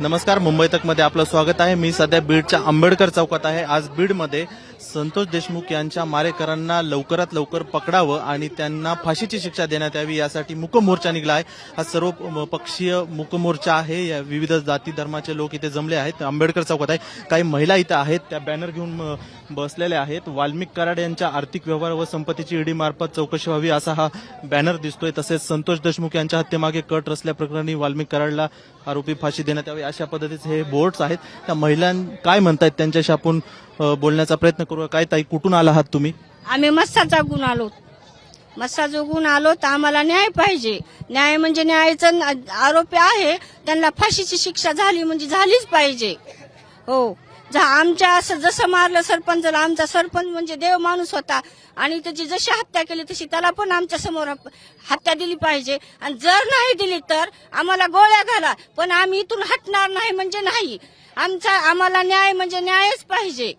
नमस्कार मुंबई तकमध्ये आपलं स्वागत आहे. मी सध्या बीडच्या आंबेडकर चौकात आहे. आज बीडमध्ये संतोष देशमुख यांच्या मारेकरांना लवकरात लवकर पकडावं आणि त्यांना फाशीची शिक्षा देण्यात यावी यासाठी मुकमोर्चा निघाला आहे हा सर्व पक्षीय मुकमोर्चा आहे. या विविध जाती धर्माचे लोक इथे जमले आहेत. आंबेडकर चौकात आहे. काही महिला इथं आहेत. त्या बॅनर घेऊन बसलेल्या आहेत. वाल्मिक कराड यांच्या आर्थिक व्यवहार व संपत्तीची ईडी मार्फत चौकशी व्हावी असा हा बॅनर दिसतोय. तसेच संतोष देशमुख यांच्या हत्येमागे कट रचल्याप्रकरणी वाल्मिक कराडला आरोपी फाशी देण्यात यावी अशा पद्धतीचे हे बोर्ड्स आहेत. त्या महिलां काय म्हणतायत त्यांच्याशी आपण बोलण्याचा प्रयत्न करू काय ताई कुठून आला आहात तुम्ही? आम्ही मस्साचा गुण आलो. मस्सा गुण आलो तर आम्हाला न्याय पाहिजे. न्याय म्हणजे न्यायाचं आरोपी आहे त्यांना फाशीची शिक्षा झाली म्हणजे झालीच पाहिजे. हो. जा आमच्या असं जसं मारलं सरपंचाला आमचा सरपंच म्हणजे देव माणूस होता आणि त्याची जशी हत्या केली तशी त्याला पण आमच्यासमोर हत्या दिली पाहिजे. आणि जर नाही दिली तर आम्हाला गोळ्या घाला. पण आम्ही इथून हटणार नाही म्हणजे नाही. आमचा आम्हाला न्याय म्हणजे न्यायच पाहिजे.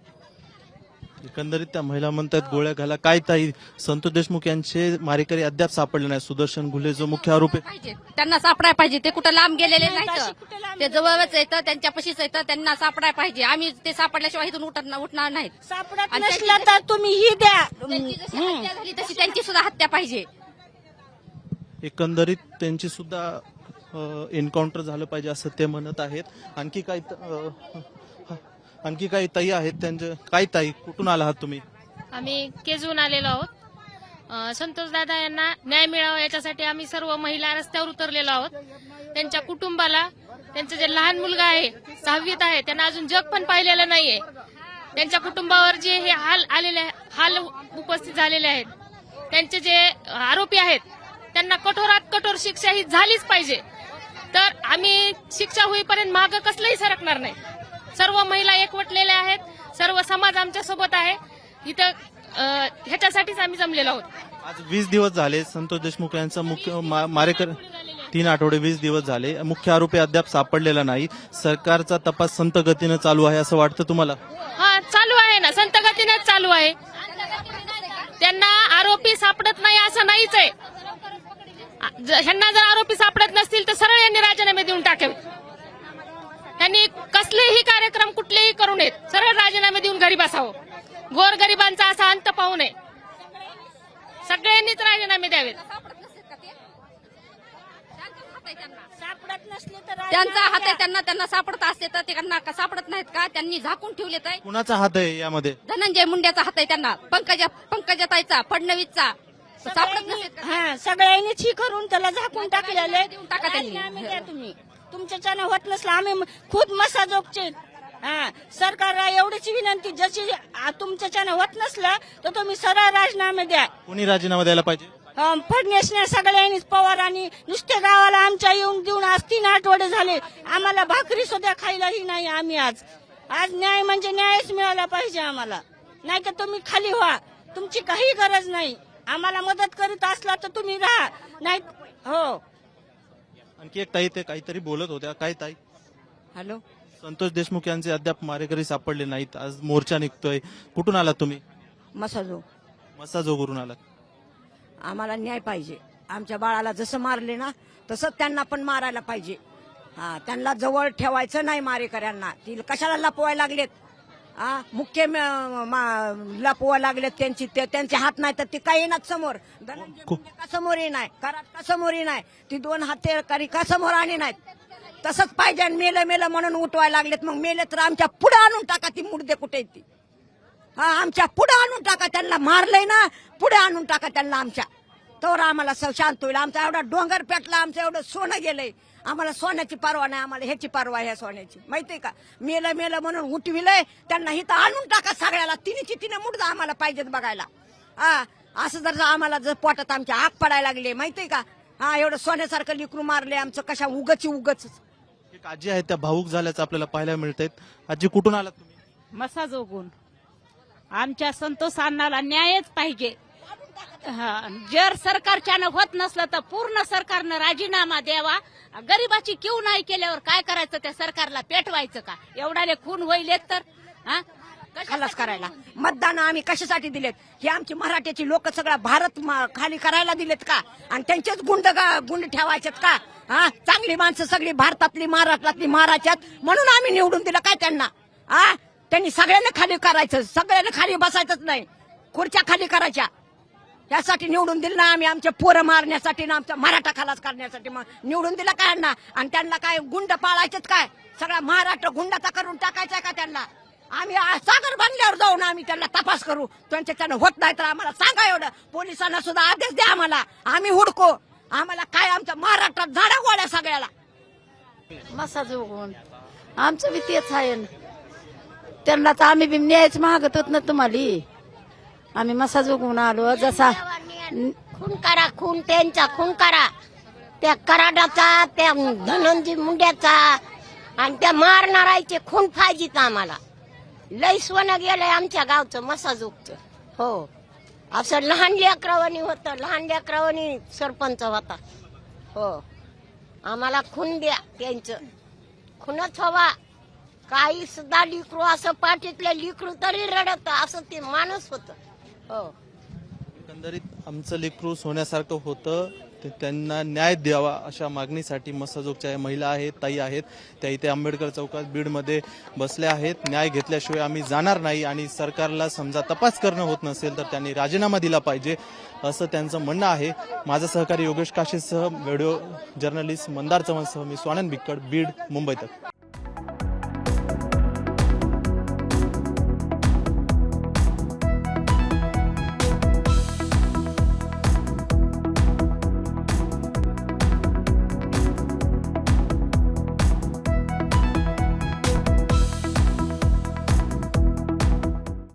एकंदरीत त्या महिला म्हणतात गोळ्या घाला. काय ताई संतोष देशमुख यांचे मारेकरी अद्याप सापडले नाही सुदर्शन घुले जो मुख्य आरोपी. पाहिजे. त्यांना सापडाय पाहिजे. ते कुठं लांब गेलेले नाही, नाहीत. ते जवळच येतं त्यांच्यापाशीच येतं त्यांना सापडाय पाहिजे. आम्ही ते सापडल्याशिवाय इथून उठत उठणार नाहीत. सापडत आणि नसलं तर तुम्ही ही द्या. त्यांची जशी हम्म. हत्या झाली तशी त्यांची सुद्धा हत्या पाहिजे. एकंदरीत त्यांची सुद्धा एन्काउंटर झालं पाहिजे असं ते म्हणत आहेत. आणखी त- अ, आणखी काही ताई आहेत त्यांचे? काय ताई कुठून आला आहात तुम्ही? आम्ही केजून आलेलो आहोत. संतोष दादा यांना न्याय मिळावा याच्यासाठी आम्ही सर्व महिला रस्त्यावर उतरलेलो आहोत. त्यांच्या कुटुंबाला त्यांचं जे लहान मुलगा आहे सहावीत आहे त्यांना अजून जग पण पाहिलेलं नाहीये. त्यांच्या कुटुंबावर जे हे हाल आलेले हाल उपस्थित झालेले आहेत. त्यांचे जे आरोपी आहेत त्यांना कठोरात कठोर शिक्षा ही झालीच पाहिजे. तर आम्ही शिक्षा होईपर्यंत मागं कसलंही सरकणार नाही. सर्व महिला एकवटलेल्या आहेत. सर्व समाज आमच्यासोबत आहे. इथं ह्याच्यासाठीच आम्ही जमलेलो आहोत. आज वीस दिवस झाले संतोष देशमुख यांचा मुख्य मा- मारेकर तीन आठवडे वीस दिवस झाले. मुख्य आरोपी अद्याप सापडलेला नाही. सरकारचा तपास संत गतीनं चालू आहे असं वाटतं तुम्हाला? हा चालू आहे ना. संत गतीनेच चालू आहे. त्यांना आरोपी सापडत नाही असं नाहीच आहे. आ- ज- ह्यांना जर आरोपी सापडत नसतील तर सरळ यांनी राजीनामे देऊन टाकावे. त्यांनी कसलेही कार्यक्रम कुठलेही करू नयेत. सरळ राजीनामे देऊन घरी बसावं. गोरगरिबांचा असा अंत पाहू नये. सगळ्यांनीच राजीनामे द्यावेत. सापडत नसले तर त्यांचा हात आहे त्यांना त्यांना सापडत असते तर ते त्यांना सापडत नाहीत का? त्यांनी झाकून ठेवले तर कुणाचा हात आहे यामध्ये? धनंजय मुंड्याचा हात आहे त्यांना. पंकजा पंकजाताईचा फडणवीसचा. सापडत नसेल का? हा सगळ्यांनीच ही करून त्याला झाकून टाकलेले देऊन टाका त्यांनी. तुम्ही. तुमच्याच्यानं होत नसलं आम्ही खुद मसाजोगचे हा सरकारला एवढीच विनंती जशी तुमच्याच्यानं होत नसलं तर तुम्ही सरळ राजीनामे द्या. कोणी राजीनामा द्यायला पाहिजे? अं, फडणवीसने सगळ्यांनीच पवारांनी नुसते गावाला आमच्या येऊन देऊन आज तीन आठवडे झाले. आम्हाला भाकरी सुद्धा खायलाही नाही आम्ही आज. आज न्याय म्हणजे न्यायच मिळाला पाहिजे आम्हाला. नाही तर तुम्ही खाली व्हा. तुमची काही गरज नाही. आम्हाला मदत करीत असला तर तुम्ही राहा. नाही हो. आणखी एक ताई ते काहीतरी बोलत होत्या. काय ताई? हॅलो. संतोष देशमुख यांचे अद्याप मारेकरी सापडले नाहीत. आज मोर्चा निघतोय. कुठून आलात तुम्ही? मसाजो. मसा जोगरून आलात. आम्हाला न्याय पाहिजे. आमच्या बाळाला जसं मारले ना तसंच त्यांना पण मारायला पाहिजे. हा त्यांना जवळ ठेवायचं नाही मारेकऱ्यांना. ती कशाला लपवायला लागलेत? हा मुख्य म- मा- लपवायला लागलेत त्यांची ते- त्यांचे हात नाही तर ते काही येणार समोर. धनंजय को- मुंडे का समोर येणार करात का समोर येणार ती दोन हत्याकारी का समोर आणि नाहीत. तसंच पाहिजे आणि मेलं मेलं म्हणून उठवायला लागलेत. मग मेले तर आमच्या पुढे आणून टाका ती मुर्दे कुठे आहेत ती. हा आमच्या पुढे आणून टाका त्यांना. मारलंय ना पुढे आणून टाका त्यांना आमच्या. तर आम्हाला स- शांत होईल. आमचा एवढा डोंगर पेटला आमचं एवढं सोनं गेलंय. आम्हाला सोन्याची परवा नाही आम्हाला ह्याची परवा आहे ह्या सोन्याची. माहितीये का? मेलं मेलं म्हणून उठविलंय त्यांना इथं आणून टाका सगळ्याला. तिन्हीची तिने मुडदा आम्हाला पाहिजेत बघायला. हा असं जर आम्हाला जर पोटात आमच्या आग पडायला लागले माहितीये का? हा एवढं सोन्यासारखं लिकरू मारले आमचं कशा उगची उगच. एक आजी आहेत त्या भाऊक झाल्याचं आपल्याला पाहायला मिळत आहेत आजी कुठून आलात तुम्ही? मसा जोगून आमच्या संतोष अण्णाला न्यायच पाहिजे. हा, जर सरकारच्यानं होत नसलं तर पूर्ण सरकारनं राजीनामा द्यावा. गरिबाची क्यू नाही केल्यावर काय करायचं? त्या सरकारला पेटवायचं का? एवढाले खून होईल तर हा? खलास करायला. मतदान आम्ही कशासाठी दिलेत? हे आमची मराठ्याची लोक सगळा भारत खाली करायला दिलेत का? आणि त्यांचेच गुंड गुंड ठेवायचेत का? हा? चांगली माणसं सगळी भारतातली महाराष्ट्रातली महाराष्ट्रात म्हणून आम्ही निवडून दिलं काय त्यांना? हा? त्यांनी सगळ्यांना खाली करायचं. सगळ्यांना खाली बसायचंच नाही. खुर्च्या खाली करायच्या. यासाठी निवडून दिलं ना आम्ही आमच्या पोरं मारण्यासाठी ना आमचा मराठा खलास करण्यासाठी मग निवडून दिलं काय ना आणि त्यांना काय गुंड पाळायचेच काय? सगळा महाराष्ट्र गुंडाचा करून टाकायचा का त्यांना? आम्ही सागर बांधल्यावर जाऊन आम्ही त्यांना तपास करू. त्यांच्या त्यानं होत नाही तर आम्हाला. सांगा एवढं. पोलिसांना सुद्धा आदेश द्या आम्हाला. आम्ही हुडको. आम्हाला काय आमच्या महाराष्ट्रात झाडा गोळ्या सगळ्याला. मसा जोगून. आमचं बी तेच आहे त्यांना तर आम्ही बी न्यायच मागत होत ना तुम्हाला. आम्ही मसाज उगवून आलो जसा खून करा खून त्यांचा खून करा. त्या कराडाचा त्या धनंजी मुंड्याचा आणि त्या मारणारायचे खून पाहिजेत आम्हाला. लय सोनं गेलंय आमच्या गावचं मसाजोगचं हो. असं लहान लेकरावानी होतं लहान लेकरावानी सरपंच होता. हो. आम्हाला खून द्या त्यांचं. खूनच हवा. काही सुद्धा लिकरू असं पाठीतलं लिकरू तरी रडत असं ते माणूस होतं. हो. एकंदरीत आमचं लेकरू सोन्यासारखं होतं. ते त्यांना न्याय द्यावा अशा मागणीसाठी मसाजोगच्या या महिला आहेत ताई आहेत. त्या इथे आंबेडकर चौकात बीडमध्ये बसल्या आहेत. न्याय घेतल्याशिवाय आम्ही जाणार नाही आणि सरकारला समजा तपास करणं होत नसेल तर त्यांनी राजीनामा दिला पाहिजे असं त्यांचं म्हणणं आहे. माझा सहकारी योगेश काशीसह व्हिडिओ जर्नलिस्ट मंदार चव्हाणसह मी स्वानंद बिक्कड बीड मुंबईत